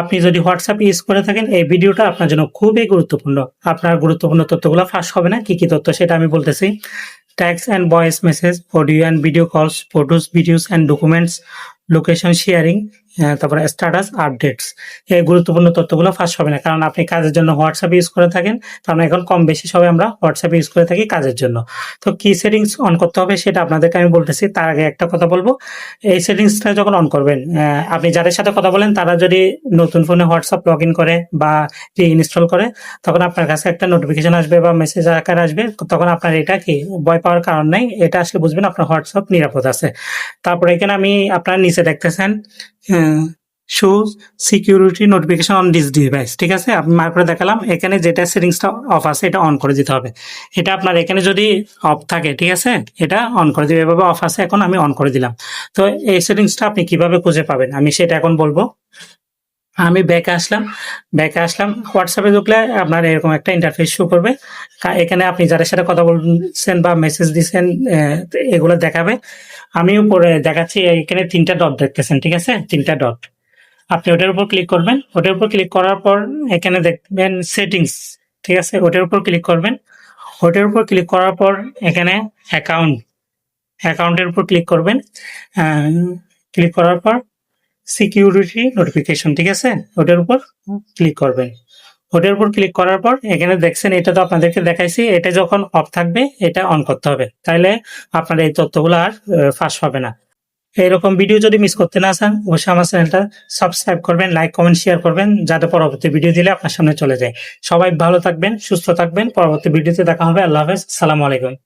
আপনি যদি WhatsApp use করে থাকেন, এই ভিডিওটা আপনার জন্য খুবই গুরুত্বপূর্ণ। আপনার গুরুত্বপূর্ণ তথ্যগুলো ফাঁস হবে না, কি কি তথ্য সেটা আমি বলতেছি। Texts and voice message audio and video calls photos videos and documents location sharing তারপরে স্ট্যাটাস আপডেটস এই গুরুত্বপূর্ণ তথ্যগুলো হবে না, কারণ আপনি কাজের জন্য হোয়াটসঅ্যাপ ইউজ করে থাকেন কারণ এখন কম বেশি সবাই আমরা হোয়াটসঅ্যাপ ইউজ করে থাকি কাজের জন্য। তো কি সেটিংস অন করতে হবে সেটা আপনাদেরকে আমি বলতেছি, তার আগে একটা কথা বলব। এই সেটিংসটা যখন অন করবেন আপনি যাদের সাথে কথা বলেন, তারা যদি নতুন ফোনে হোয়াটসঅ্যাপ লগ ইন করে বা রি ইনস্টল করে, তখন আপনার কাছে একটা নোটিফিকেশন আসবে বা মেসেজ আকার আসবে, তখন আপনার এটা কি, ভয় পাওয়ার কারণ নাই, এটা আসলে বুঝবেন আপনার হোয়াটসঅ্যাপ নিরাপদ আছে। তারপরে এখানে আমি আপনার নিচে দেখতেছেন show security notification on this device ঠিক আছে? আমি মার করে দেখালাম, এখানে যেটা সেটিংসটা অফ আছে, এটা অন করে দিতে হবে। এটা আপনার এখানে যদি অফ থাকে, ঠিক আছে? এটা অন করে দিবে। এভাবে অফ আছে, এখন আমি অন করে দিলাম। তো এই সেটিংসটা আপনি কীভাবে খুঁজে পাবেন? আমি সেটা এখন বলব। আমি ব্যাকে আসলাম। ব্যাকে আসলাম হোয়াটসঅ্যাপে ঢুকলে আপনার এরকম একটা ইন্টারফেস শো করবে। এখানে আপনি যাদের সাথে কথা বলছেন বা মেসেজ দিচ্ছেন এগুলো দেখাবে। আমি উপরে দেখাচ্ছি, এখানে তিনটা ডট দেখতেছেন, ঠিক আছে? তিনটা ডট আপনি ওটার উপর ক্লিক করবেন। ওটার উপর ক্লিক করার পর এখানে দেখবেন সেটিংস ঠিক আছে? ওটার উপর ক্লিক করবেন। ওটার উপর ক্লিক করার পর এখানে অ্যাকাউন্ট অ্যাকাউন্টের উপর ক্লিক করবেন। ক্লিক করার পর সিকিউরিটি নোটিফিকেশন ঠিক আছে? ওটার উপর ক্লিক করবেন। ওটার উপর ক্লিক করার পর এখানে দেখছেন, এটা তো আপনাদেরকে দেখাইছি, এটা যখন অফ থাকবে, এটা অন করতে হবে। তাইলে আপনার এই তথ্যগুলো আর ফাঁস হবে না। এরকম ভিডিও যদি মিস করতে না চান, অবশ্যই আমার চ্যানেলটা সাবস্ক্রাইব করবেন লাইক কমেন্ট শেয়ার করবেন, যাতে পরবর্তী ভিডিও দিলে আপনার সামনে চলে যায়। সবাই ভালো থাকবেন, সুস্থ থাকবেন। পরবর্তী ভিডিওতে দেখা হবে। আল্লাহ হাফেজ। সালামু আলাইকুম।